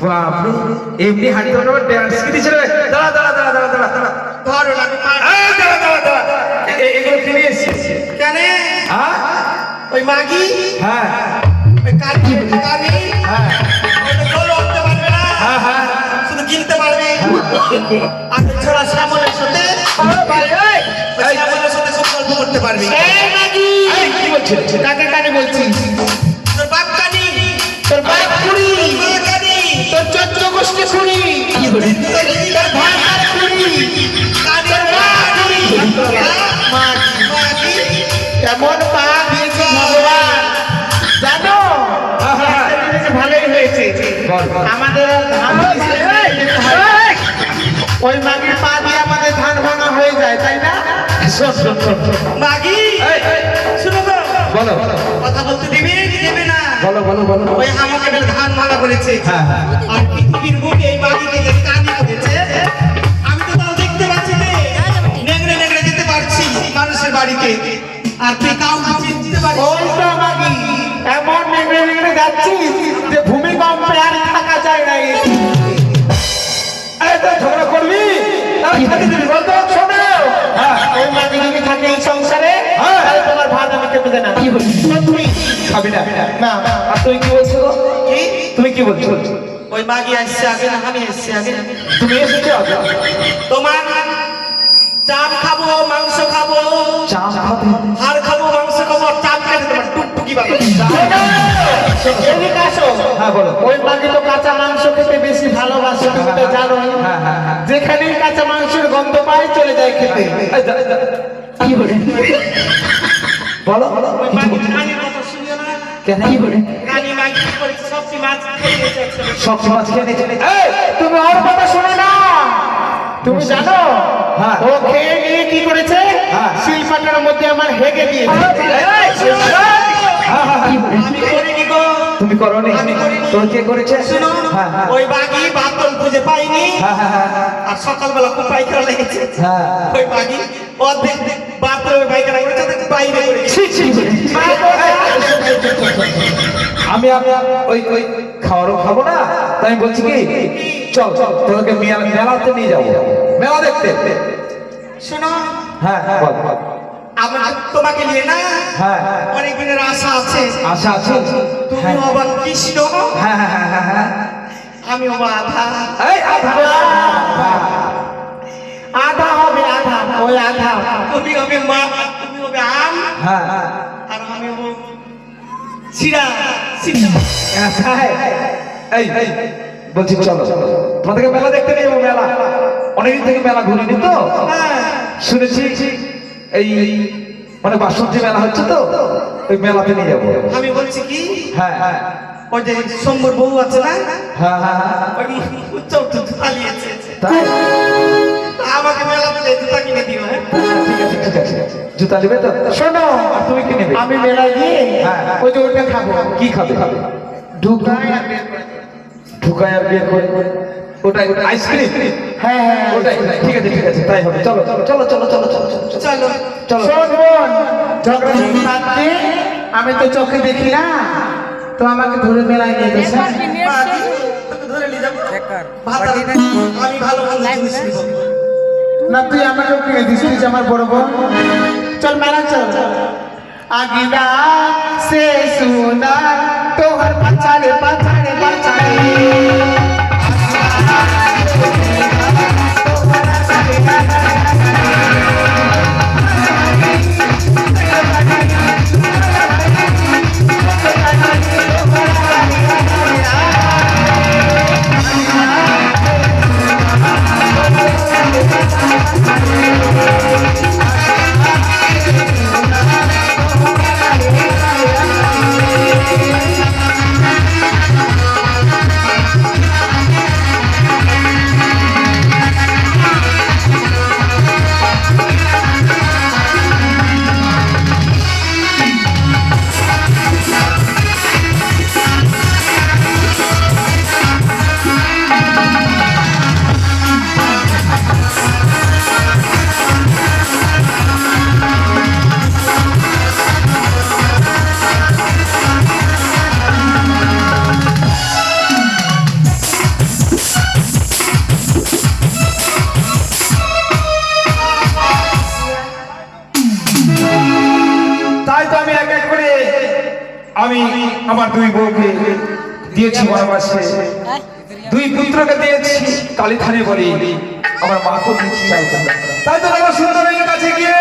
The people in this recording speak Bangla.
বাপরে এমনি হাঁটি ধরে ড্যান্স কি দিছিল দাঁড়া দাঁড়া দাঁড়া দাঁড়া দাঁড়া দাঁড়া। ধরো না দাঁড়া দাঁড়া দাঁড়া। এগুলো কিনে এসেছি? কেন? হ্যাঁ ওই মাগি? হ্যাঁ। ওই কাকি কানি হ্যাঁ। ওটা গোল উঠতে পারবে না। হ্যাঁ হ্যাঁ। শুধু কিনতে পারবে। আর ছোড়া শ্যামলের সাথে শ্যামলের সাথে সব গল্প করতে পারবে। এই মাগি! কি বলছিস? কাকে কানে বলছিস? এমন পা দিয়েছে ভগবান। জানো? ভালোই হয়েছে। আমাদের ধান ভাঙা যেতে। ওই মাগির পা দিয়ে আমাদের ধান ভাঙা হয়ে যায় তাই না। মাগি! শুনো তো। বলো। বলো কথা বলতে দিবে কি দেবে না? বলো বলো বলো। ওই আমাকে ধান ভাঙা করেছে। হ্যাঁ, হ্যাঁ। আর পৃথিবীর বুকে এই মাগিকে যে কানি করেছে আমি তো তাও দেখতে পাচ্ছি রে নেগড়ে নেগড়ে যেতে পারছি মানুষের বাড়িতে। আর তুই কাউকে চিনতে পারছিস ওই তো মাগি এমন নেগড়ে নেগড়ে যাচ্ছিস যে ভূমিকম্পে আর থাকা যায় না এই তো ঝগড়া করবি? তাহলে খেতে দিবি বল তো শোনো। হ্যাঁ। ওই মাগি যদি থাকে এই সংসারে হ্যাঁ। তাহলে তোমার ভাত আমি খেতে দেয় না। তুমি খাবি না। না। আর তুই কি বলছো কি? তুমি কি বলছো? ওই মাগি আসছে আগে না আমি এসছি আগে। তুমি এসেছ তোমার চাপ খাব মাংস খাব। চা খাবে। হাড় খাব মাংস খাব আর চাপ খেতে তোমার টুকটুকি বাবা হ্যাঁ বলো। ওই মাগি তো কাঁচা মাংস খেতে বেশি ভালোবাসে তুমি তো জানো হ্যাঁ, হ্যাঁ। যেখানেই কাঁচা মাংসের গন্ধ পাই চলে যায় খেতে। কি বলে? বলো। বলো? ওই মাগি কানির কথা শুনিও না কেন কি বলে। সব মাছ খেয়ে নিয়েছে তুমি ওর কথা শোনো না। তুমি জানো। ও খেয়ে নিয়ে কি করেছে হ্যাঁ। শিলপাটার মধ্যে আমার হেগে দিয়েছে হ্যাঁ, হ্যাঁ, হ্যাঁ। আমি করিনি গো তুমি করনি। তোর কে করেছে শুনো হ্যাঁ হ্যাঁ ওই বাগি বাথরুম খুঁজে পাইনি হ্যাঁ হ্যাঁ হ্যাঁ আর সকালবেলা খুব পায়খানা লেগেছে হ্যাঁ। ওই বাগি অর্ধেক বাথরুমে পায়খানা করেছে বাইরে। আমি আমি ওই ওই খাওয়ারও খাব না তাই আমি বলছি কি চল চল তোকে মেলা মেলাতে নিয়ে যাব মেলা দেখতে। শোনো হ্যাঁ হ্যাঁ। আমার তোমাকে নিয়ে না হ্যাঁ হ্যাঁ। অনেক দিনের আশা আছে। আশা আছে? তুমি হ্যাঁ। কৃষ্ণ। হ্যাঁ হ্যাঁ হ্যাঁ হ্যাঁ হ্যাঁ। আমি আধা। এই আধা আধা হবে আধা ওই আধা। তুমি হবে মা তুমি হবে আম। হ্যাঁ। আর আমি হব এই বলছি চলো তোমাদেরকে মেলা দেখতে নিয়ে যাব মেলা। অনেকদিন থেকে মেলা ঘুরিনি তো? হ্যাঁ শুনেছি এই মানে বাসন্তী মেলা হচ্ছে তো? ওই মেলাতে নিয়ে যাব। আমি বলছি কি? হ্যাঁ হ্যাঁ। ওই যে বউ আছে না? হ্যাঁ হ্যাঁ হ্যাঁ। ওই উচ্চ উচ্চ পালিয়েছে। তাই? আমাকে মেলাতে জুতা কিনে দিও হ্যাঁ? ঠিক আছে ঠিক আছে জুতা নেবে তো? শোনো আর তুমি কি নেবে? আমি মেলায় গিয়ে হ্যাঁ, হ্যাঁ। ওই যে ওটা খাব। কি খাবে? খাবে ঢুকায় আর বের করে ঢুকায় আর বিয়ে করে ওটাই ওটা আইসক্রিম হ্যাঁ হ্যাঁ ওটাই ওটাই। ঠিক আছে ঠিক আছে তাই হবে। চলো চলো চলো চলো চলো চলো চলো চলো। চলো। আমি তো চোখে দেখি না। তো আমাকে ধরে মেলায় নিয়ে গেছে। আমি ভালো ভালো জিনিস না তুই আমাকেও কিনে দিস তুই আমার বড় বোন? চল মেলা চল। আগিনা সে সুনা তোহর পাছাড়ে পাছাড়ে পাছাড়ে আমি আমার দুই বউকে দিয়েছি বনবাসে দুই পুত্রকে দিয়েছি কালী থানে বলি। আমার মাকে দিয়েছি চাই তাই তো আমার সুন্দরের কাছে গিয়ে